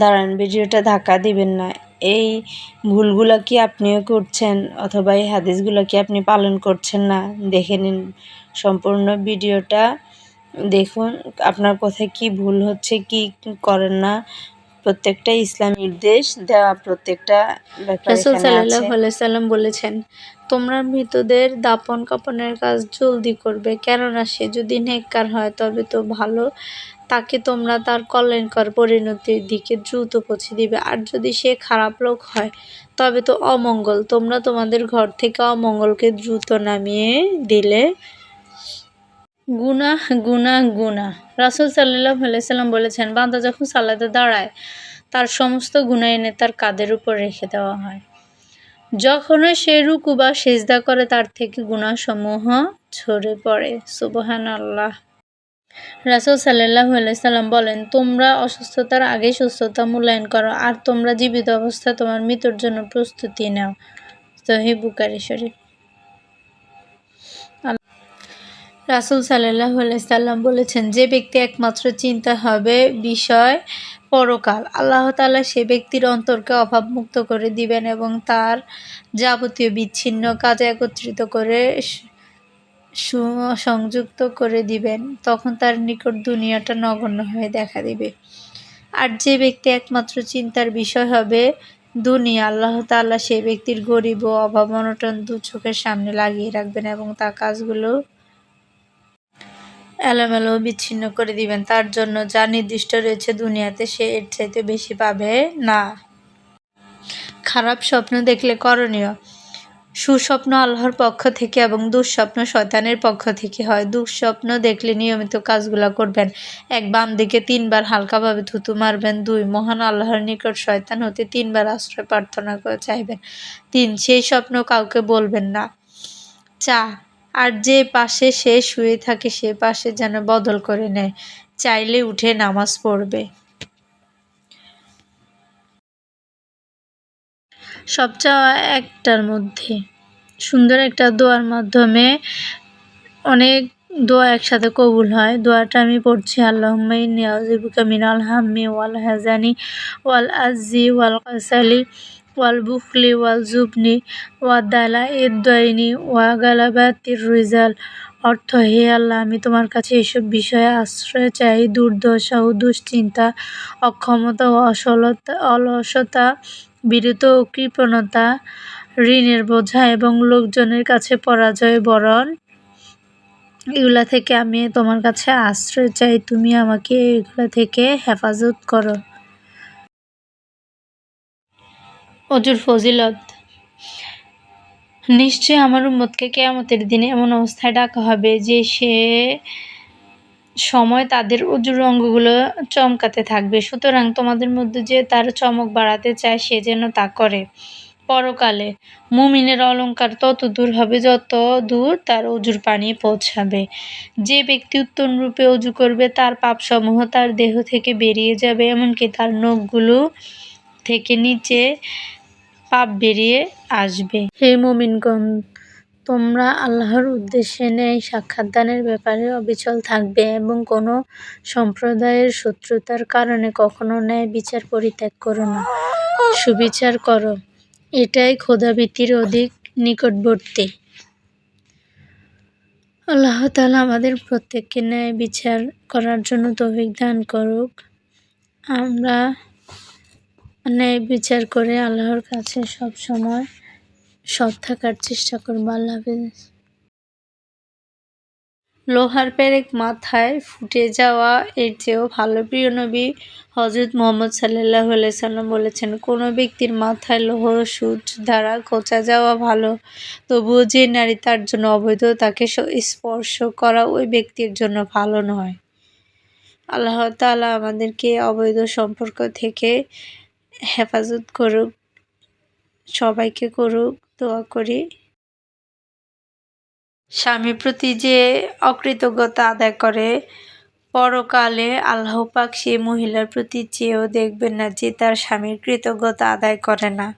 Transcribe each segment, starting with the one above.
দাঁড়ান ভিডিওটা ধাক্কা দিবেন না। এই ভুলগুলো কি আপনিও করছেন অথবা এই হাদিসগুলো কি আপনি পালন করছেন না? দেখে নিন সম্পূর্ণ ভিডিওটা। দেখুন আপনার কোথায় কি ভুল হচ্ছে কি করেন না। প্রত্যেকটা ইসলাম নির্দেশ দেওয়া প্রত্যেকটা রাসুল সাল্লাহ সাল্লাম বলেছেন তোমরা মৃতদের দাপন কাপনের কাজ জলদি করবে। কেননা সে যদি নেককার হয় তবে তো ভালো তাকে তোমরা তার কল্যাণকর পরিণতির দিকে দ্রুত পৌঁছে দিবে। আর যদি সে খারাপ লোক হয়, তবে তো অমঙ্গল। তোমরা তোমাদের ঘর থেকে অমঙ্গলকে দ্রুত নামিয়ে দিলে। গুনা গুনা গুনা রাসুল সাল্লাহ সাল্লাম বলেছেন, বান্দা যখন সালাদে দাঁড়ায়, তার সমস্ত গুণা এনে তার কাদের উপর রেখে দেওয়া হয়। যখনই সে রুকু বা সেজদা করে, তার থেকে গুণাসমূহ ঝরে পড়ে। সুবহান আল্লাহ রাসুল সাল্লাহ সাল্লাম বলেন, তোমরা অসুস্থতার আগে সুস্থতা মূল্যায়ন করো আর তোমরা জীবিত অবস্থায় তোমার মৃত্যুর জন্য প্রস্তুতি নাও। সহি বুকারি শরীফ। রাসুল সাল্লাহ সাল্লাম বলেছেন, যে ব্যক্তি একমাত্র চিন্তা হবে বিষয় পরকাল, আল্লাহ তালা সে ব্যক্তির অন্তরকে অভাবমুক্ত করে দিবেন এবং তার যাবতীয় বিচ্ছিন্ন কাজে একত্রিত করে সংযুক্ত করে দিবেন, তখন তার নিকট দুনিয়াটা নগণ্য হয়ে দেখা দিবে। আর যে ব্যক্তি একমাত্র চিন্তার বিষয় হবে দুনিয়া, আল্লাহ তাল্লাহ সেই ব্যক্তির গরিব ও অভাব অনটন দু চোখের সামনে লাগিয়ে রাখবেন এবং তার কাজগুলো এলোমেলো বিচ্ছিন্ন করে দিবেন। তার জন্য যা নির্দিষ্ট রয়েছে দুনিয়াতে সে এর চাইতে বেশি পাবে না। খারাপ স্বপ্ন দেখলে করণীয়। সুস্বপ্ন আল্লাহর পক্ষ থেকে এবং দুঃস্বপ্ন শয়তানের পক্ষ থেকে হয়। দুঃস্বপ্ন দেখলে নিয়মিত কাজগুলো করবেন। এক বাম দিকে তিনবার হালকাভাবে থুতু মারবেন। দুই, মহান আল্লাহর নিকট শয়তান হতে তিনবার আশ্রয় প্রার্থনা করে চাইবেন। তিন, সেই স্বপ্ন কাউকে বলবেন না। চা আর যে পাশে সে শুয়ে থাকে সে পাশে যেন বদল করে নেয়। চাইলে উঠে নামাজ পড়বে। সব একটার মধ্যে সুন্দর একটা দোয়ার মাধ্যমে অনেক দোয়া একসাথে কবুল হয়। দোয়াটা আমি পড়ছি আল্লাহমাই নিয়াজিবুকা মিনাল হাম্মি ওয়াল হাজানি ওয়াল আজি ওয়াল কাসালি ওয়াল বুখলি ওয়াল জুবনি ওয়া দালা ইদ্দাইনি ওয়া গালাবাতির রিজাল অর্থ, হে আল্লাহ, আমি তোমার কাছে এসব বিষয়ে আশ্রয় চাই। দুর্দশা ও দুশ্চিন্তা, অক্ষমতা ও অসলতা অলসতা বিরত ও কৃপণতা ঋণের বোঝা এবং লোকজনের কাছে পরাজয়, বরণ, এগুলা থেকে আমি তোমার কাছে আশ্রয় চাই। তুমি আমাকে এগুলা থেকে হেফাজত করো। অজুর ফজিলত। নিশ্চয় আমার উম্মতকে কেয়ামতের দিনে এমন অবস্থায় ডাকা হবে যে সে সময় তাদের অজুর অঙ্গগুলো চমকাতে থাকবে। সুতরাং তোমাদের মধ্যে যে তার চমক বাড়াতে চায়, সে যেন তা করে। পরকালে। মুমিনের অলঙ্কার তত দূর হবে, যত দূর তার অজুর পানি পৌঁছাবে। যে ব্যক্তি উত্তম রূপে অজু করবে, তার পাপসমূহ তার দেহ থেকে বেরিয়ে যাবে, এমনকি তার নখগুলো থেকে নিচে পাপ বেরিয়ে আসবে। হে মুমিনগণ, তোমরা আল্লাহর উদ্দেশ্যে নেই সাক্ষাৎ দানের ব্যাপারে অবিচল থাকবে এবং কোনো সম্প্রদায়ের শত্রুতার কারণে কখনো ন্যায় বিচার পরিত্যাগ করো না। সুবিচার করো। এটাই খোদাবৃত্তির অধিক নিকটবর্তী। আল্লাহ তালা আমাদের প্রত্যেককে ন্যায় বিচার করার জন্য তৌফিক দান করুক। আমরা ন্যায় বিচার করে আল্লাহর কাছে সব সময় সৎ থাকার চেষ্টা করব। আল্লাহ হাফিজ। লোহার পেরেক মাথায় ফুটে যাওয়া, এর চেয়েও ভালো প্রিয় নবী হজরত মোহাম্মদ সাল্লাহ সাল্লাম বলেছেন, কোনো ব্যক্তির মাথায় লোহ সুচ দ্বারা খোঁচা যাওয়া ভালো, তবুও যে নারী তার জন্য অবৈধ তাকে স্পর্শ করা ওই ব্যক্তির জন্য ভালো নয়। আল্লাহ তালা আমাদেরকে অবৈধ সম্পর্ক থেকে হেফাজত করুক, সবাইকে করুক, দোয়া করি। স্বামীর প্রতি যে অকৃতজ্ঞতা আদায় করে, পরকালে আল্লাহ পাক সে মহিলার প্রতি চেয়েও দেখবেন না যে তার স্বামীর কৃতজ্ঞতা আদায় করে না।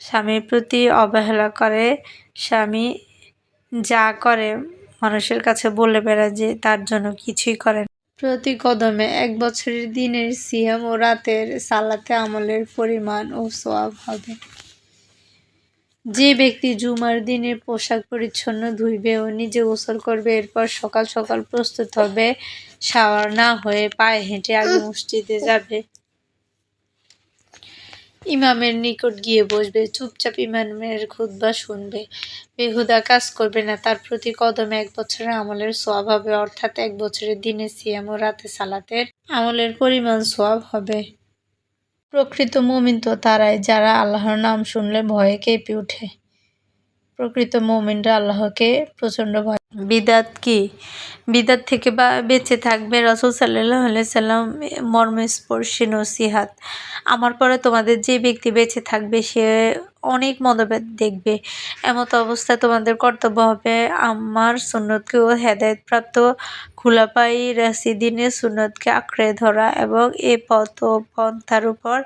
স্বামীর প্রতি অবহেলা করে, স্বামী যা করে, মানুষের কাছে বলে বেড়ায় যে তার জন্য কিছুই করে প্রতি কদমে এক বছরের দিনের সিয়াম ও রাতের সালাতে আমলের পরিমাণ ও সোয়াব হবে। যে ব্যক্তি জুমার দিনে পোশাক পরিচ্ছন্ন ধুইবে ও নিজে গোসল করবে, এরপর সকাল সকাল প্রস্তুত হবে, শাওয়ার না হয়ে পায়ে হেঁটে আগে মসজিদে যাবে। ইমামের নিকট গিয়ে বসবে, চুপচাপ ইমামের খুতবা শুনবে। বেহুদা কাজ করবে না, তার প্রতি কদমে এক বছরের আমলের সোয়াব হবে, অর্থাৎ এক বছরের দিনে সিয়াম ও রাতে সালাতের আমলের পরিমাণ সোয়াব হবে। প্রকৃত মুমিন তো তারাই, যারা আল্লাহর নাম শুনলে ভয়ে কেঁপে ওঠে। প্রকৃত মুমিনরা আল্লাহকে প্রচণ্ড ভয় বিদাত কি? বিদাত থেকে বা বেঁচে থাকবে রসুল সাল্লাহ সাল্লাম মর্মস্পর্শী নসিহাত। আমার পরে তোমাদের যে ব্যক্তি বেঁচে থাকবে, সে অনেক মতভেদ দেখবে। এমত অবস্থায় তোমাদের কর্তব্য হবে আমার সুন্নতকে ও হেদায়তপ্রাপ্ত খুলাপাই রাশিদিনের সুন্নতকে আঁকড়ে ধরা এবং এ পথ ও পন্থার উপর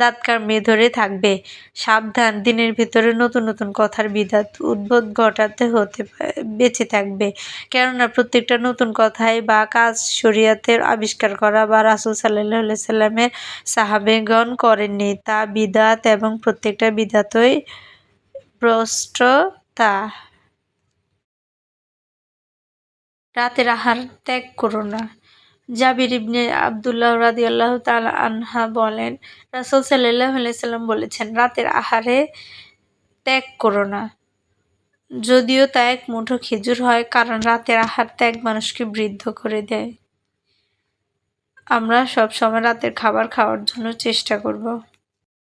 দাঁত কামড়িয়ে ধরে থাকবে। সাবধান, দিনের ভিতরে নতুন নতুন কথার বিধাত উদ্ভব ঘটাতে হতে বেঁচে থাকবে। কেননা প্রত্যেকটা নতুন কথাই বা কাজ শরীয়তের আবিষ্কার করা বা রাসুল সাল্লাহ সাল্লামের সাহাবেগণ করেননি, তা বিদাত এবং প্রত্যেকটা বিদাতই ভ্রষ্টতা রাতের আহার ত্যাগ করো না। জাবির ইবনে আবদুল্লাহ রাদি আল্লাহ তালা আনহা বলেন, রাসুল সাল্লাহ সাল্লাম বলেছেন, রাতের আহারে ত্যাগ করো না। যদিও তা এক মুঠো খেজুর হয়, কারণ রাতের আহার ত্যাগ মানুষকে বৃদ্ধ করে দেয়। আমরা সব সময় রাতের খাবার খাওয়ার জন্য চেষ্টা করব।